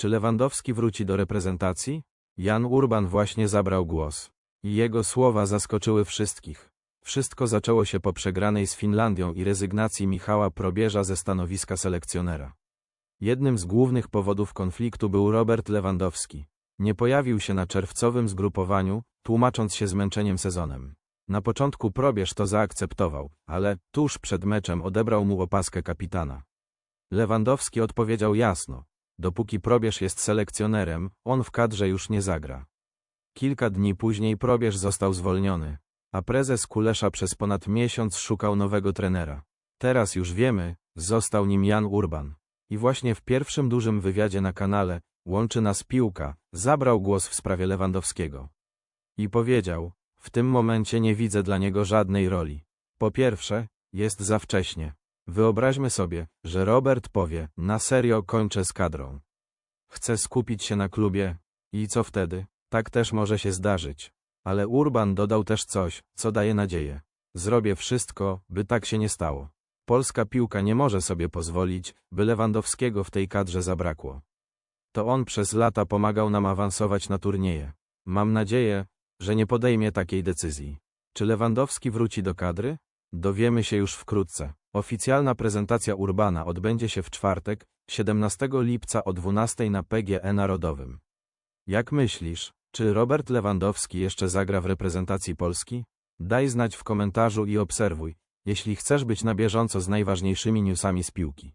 Czy Lewandowski wróci do reprezentacji? Jan Urban właśnie zabrał głos. Jego słowa zaskoczyły wszystkich. Wszystko zaczęło się po przegranej z Finlandią i rezygnacji Michała Probierza ze stanowiska selekcjonera. Jednym z głównych powodów konfliktu był Robert Lewandowski. Nie pojawił się na czerwcowym zgrupowaniu, tłumacząc się zmęczeniem sezonem. Na początku Probierz to zaakceptował, ale tuż przed meczem odebrał mu opaskę kapitana. Lewandowski odpowiedział jasno. Dopóki Probierz jest selekcjonerem, on w kadrze już nie zagra. Kilka dni później Probierz został zwolniony, a prezes Kulesza przez ponad miesiąc szukał nowego trenera. Teraz już wiemy, został nim Jan Urban. I właśnie w pierwszym dużym wywiadzie na kanale Łączy nas piłka, zabrał głos w sprawie Lewandowskiego. I powiedział, w tym momencie nie widzę dla niego żadnej roli. Po pierwsze, jest za wcześnie. Wyobraźmy sobie, że Robert powie, na serio kończę z kadrą. Chcę skupić się na klubie. I co wtedy? Tak też może się zdarzyć. Ale Urban dodał też coś, co daje nadzieję. Zrobię wszystko, by tak się nie stało. Polska piłka nie może sobie pozwolić, by Lewandowskiego w tej kadrze zabrakło. To on przez lata pomagał nam awansować na turnieje. Mam nadzieję, że nie podejmie takiej decyzji. Czy Lewandowski wróci do kadry? Dowiemy się już wkrótce. Oficjalna prezentacja Urbana odbędzie się w czwartek, 17 lipca o 12 na PGE Narodowym. Jak myślisz, czy Robert Lewandowski jeszcze zagra w reprezentacji Polski? Daj znać w komentarzu i obserwuj, jeśli chcesz być na bieżąco z najważniejszymi newsami z piłki.